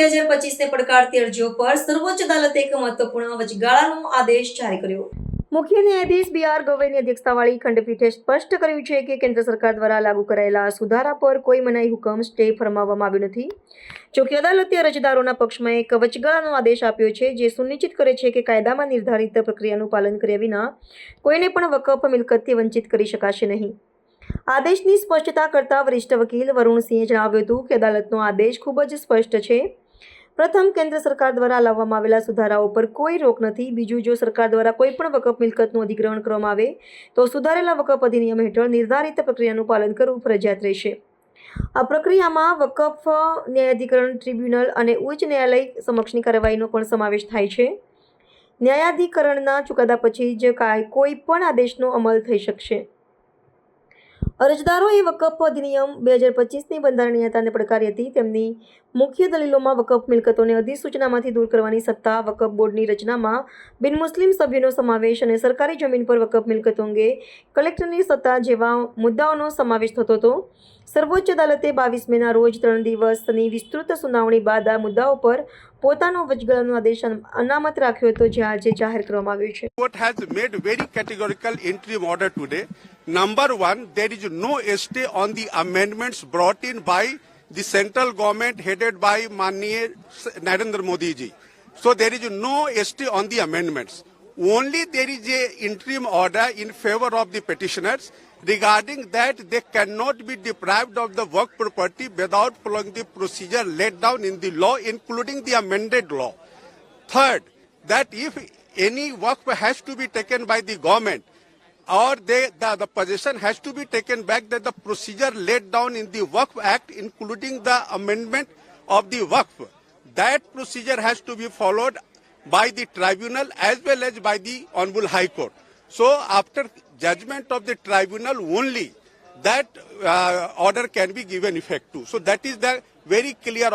હજાર પચીસને પડકારતી અરજીઓ પર સર્વોચ્ચ અદાલતે એક મહત્વપૂર્ણ વચગાળાનો આદેશ જારી કર્યો. મુખ્ય ન્યાયાધીશ બી આર ગવઈની અધ્યક્ષતાવાળી ખંડપીઠે સ્પષ્ટ કર્યું છે કે કેન્દ્ર સરકાર દ્વારા લાગુ કરાયેલા સુધારા પર કોઈ મનાઈ હુકમ સ્ટે ફરમાવવામાં આવ્યો નથી. જોકે અદાલતે અરજદારોના પક્ષમાં એક વચગાળાનો આદેશ આપ્યો છે જે સુનિશ્ચિત કરે છે કે કાયદામાં નિર્ધારિત પ્રક્રિયાનું પાલન કર્યા વિના કોઈને પણ વકફ, મિલકતથી વંચિત કરી શકાશે નહીં. આદેશની સ્પષ્ટતા કરતા વરિષ્ઠ વકીલ વરુણસિંહે જણાવ્યું હતું કે અદાલતનો આદેશ ખૂબ જ સ્પષ્ટ છે. પ્રથમ કેન્દ્ર સરકાર દ્વારા લાવવામાં આવેલા સુધારાઓ પર કોઈ રોક નથી. બીજું, જો સરકાર દ્વારા કોઈ પણ વકફ મિલકતનું અધિગ્રહણ કરવામાં આવે, તો સુધારેલા વકફ અધિનિયમ હેઠળ નિર્ધારિત પ્રક્રિયાનું પાલન કરવું ફરજિયાત રહેશે. આ પ્રક્રિયામાં વકફ ન્યાયાધિકરણ, ટ્રિબ્યુનલ અને ઉચ્ચ ન્યાયાલય સમક્ષની કાર્યવાહીનો પણ સમાવેશ થાય છે. ન્યાયાધિકરણના ચુકાદા પછી જ કાંઈ પણ આદેશનો અમલ થઈ શકશે. અરજદારોએ વકફ અધિનિયમ બે હજાર પચીસની બંધારણીયતાને પડકારી હતી. તેમની મુખ્ય દલીલોમાં વકફ મિલકતોને અધિસૂચનામાંથી દૂર કરવાની સત્તા વકફ બોર્ડની રચનામાં બિનમુસ્લિમ સભ્યોનો સમાવેશ અને સરકારી જમીન પર વકફ મિલકતો અંગે કલેક્ટરની સત્તા જેવા મુદ્દાઓનો સમાવેશ થતો હતો. સર્વોચ્ચ અદાલતે બાવીસ મેના રોજ ત્રણ દિવસની વિસ્તૃત સુનાવણી બાદ આ મુદ્દાઓ પર પોતાનો વચગાળાનો આદેશ અનામત રાખ્યો હતો, જે આજે જાહેર કરવામાં આવ્યો છે. Court has made very categorical entry order today number one there is no stay on the amendments brought in by the central government headed by Maniya Narendra Modi ji. So there is no stay on the amendments. Only there is a interim order in favor of the petitioners regarding that they cannot be deprived of the work property without following the procedure laid down in the law, including the amended law. Third, that if any work has to be taken by the government or they, the, the possession has to be taken back, that the procedure laid down in the Work Act, including the amendment of the Waqf, that procedure has to be followed by the tribunal as well as by the Honorable High Court. So after judgment of the tribunal only, that uh, order can be given effect to. So that is the very clear